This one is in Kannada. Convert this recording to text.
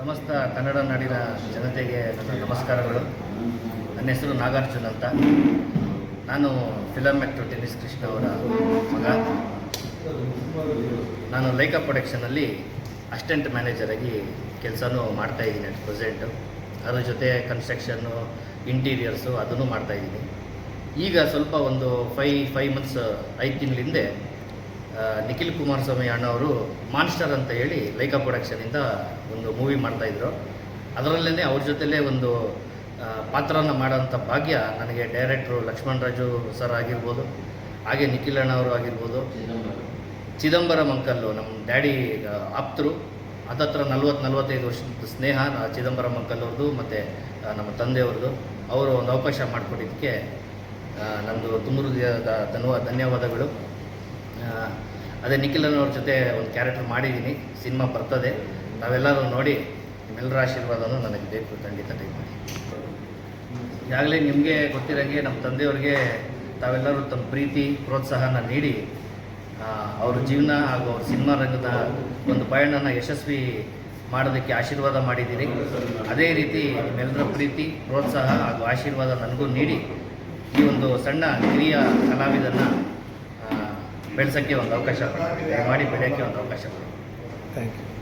ಸಮಸ್ತ ಕನ್ನಡ ನಾಡಿನ ಜನತೆಗೆ ನನ್ನ ನಮಸ್ಕಾರಗಳು. ನನ್ನ ಹೆಸರು ನಾಗಾರ್ಜುನ್ ಅಂತ. ನಾನು ಫಿಲಮ್ ಆ್ಯಕ್ಟರ್ ಟೆನ್ನಿಸ್ ಕೃಷ್ಣ ಅವರ ಮಗ. ನಾನು ಲೈಕಾ ಪ್ರೊಡಕ್ಷನಲ್ಲಿ ಅಸಿಸ್ಟೆಂಟ್ ಮ್ಯಾನೇಜರ್ ಆಗಿ ಕೆಲಸನೂ ಮಾಡ್ತಾ ಇದ್ದೀನಿ ಅಟ್ ಪ್ರೆಸೆಂಟು ಅದ್ರ ಜೊತೆ ಕನ್ಸ್ಟ್ರಕ್ಷನ್ನು ಇಂಟೀರಿಯರ್ಸು ಅದನ್ನು ಮಾಡ್ತಾ ಇದ್ದೀನಿ. ಈಗ ಸ್ವಲ್ಪ ಒಂದು ಫೈ ಫೈವ್ ಮಂತ್ಸ್ ಐದು ತಿಂಗಳ ಹಿಂದೆ ಆ, ನಿಖಿಲ್ ಕುಮಾರಸ್ವಾಮಿ ಅಣ್ಣವರು ಮಾನ್ಸ್ಟರ್ ಅಂತ ಹೇಳಿ ಲೈಕಾ ಪ್ರೊಡಕ್ಷನಿಂದ ಒಂದು ಮೂವಿ ಮಾಡ್ತಾಯಿದ್ರು ಅದರಲ್ಲೇ ಅವ್ರ ಜೊತೆಲೇ ಒಂದು ಪಾತ್ರನ ಮಾಡೋಂಥ ಭಾಗ್ಯ ನನಗೆ ಡೈರೆಕ್ಟ್ರು ಲಕ್ಷ್ಮಣ್ ರಾಜು ಸರ್ ಆಗಿರ್ಬೋದು, ಹಾಗೆ ನಿಖಿಲ್ ಅಣ್ಣವರು ಆಗಿರ್ಬೋದು. ಚಿದಂಬರಂ ಅಂಕಲ್ಲು ನಮ್ಮ ಡ್ಯಾಡಿ ಆಪ್ತರು. ಅದತ್ರ ನಲ್ವತ್ತು ನಲ್ವತ್ತೈದು ವರ್ಷದ ಸ್ನೇಹ ಚಿದಂಬರಂ ಅಂಕಲ್ ಅವ್ರದ್ದು ಮತ್ತು ನಮ್ಮ ತಂದೆಯವ್ರದ್ದು ಅವರು ಒಂದು ಅವಕಾಶ ಮಾಡಿಕೊಟ್ಟಿದ್ದಕ್ಕೆ ನಮ್ಮದು ತುಂಬ ಧನ್ಯವಾದಗಳು. ಅದೇ ನಿಖಿಲ್ ಅನ್ನೋರ ಜೊತೆ ಒಂದು ಕ್ಯಾರೆಕ್ಟರ್ ಮಾಡಿದ್ದೀನಿ, ಸಿನಿಮಾ ಬರ್ತದೆ. ನಾವೆಲ್ಲರೂ ನೋಡಿ ನಿಮ್ಮೆಲ್ಲರ ಆಶೀರ್ವಾದನೂ ನನಗೆ ಬೇಕು, ಖಂಡಿತ ಟೈಪ್ ಮಾಡಿ ಈಗಾಗಲೇ ನಿಮಗೆ ಗೊತ್ತಿರೋಂಗೆ ನಮ್ಮ ತಂದೆಯವ್ರಿಗೆ ತಾವೆಲ್ಲರೂ ತಮ್ಮ ಪ್ರೀತಿ, ಪ್ರೋತ್ಸಾಹನ ನೀಡಿ ಅವ್ರ ಜೀವನ ಹಾಗೂ ಅವ್ರ ಸಿನಿಮಾ ರಂಗದ ಒಂದು ಪಯಣನ ಯಶಸ್ವಿ ಮಾಡೋದಕ್ಕೆ ಆಶೀರ್ವಾದ ಮಾಡಿದ್ದೀರಿ. ಅದೇ ರೀತಿ ನಿಮ್ಮೆಲ್ಲರ ಪ್ರೀತಿ, ಪ್ರೋತ್ಸಾಹ ಹಾಗೂ ಆಶೀರ್ವಾದ ನನಗೂ ನೀಡಿ, ಈ ಒಂದು ಸಣ್ಣ, ಹಿರಿಯ ಕಲಾವಿದನ ಬೆಳೆಸೋಕ್ಕೆ ಒಂದು ಅವಕಾಶ ಮಾಡಿ ಬೆಳೆಯೋಕ್ಕೆ ಒಂದು ಅವಕಾಶ ಥ್ಯಾಂಕ್ ಯು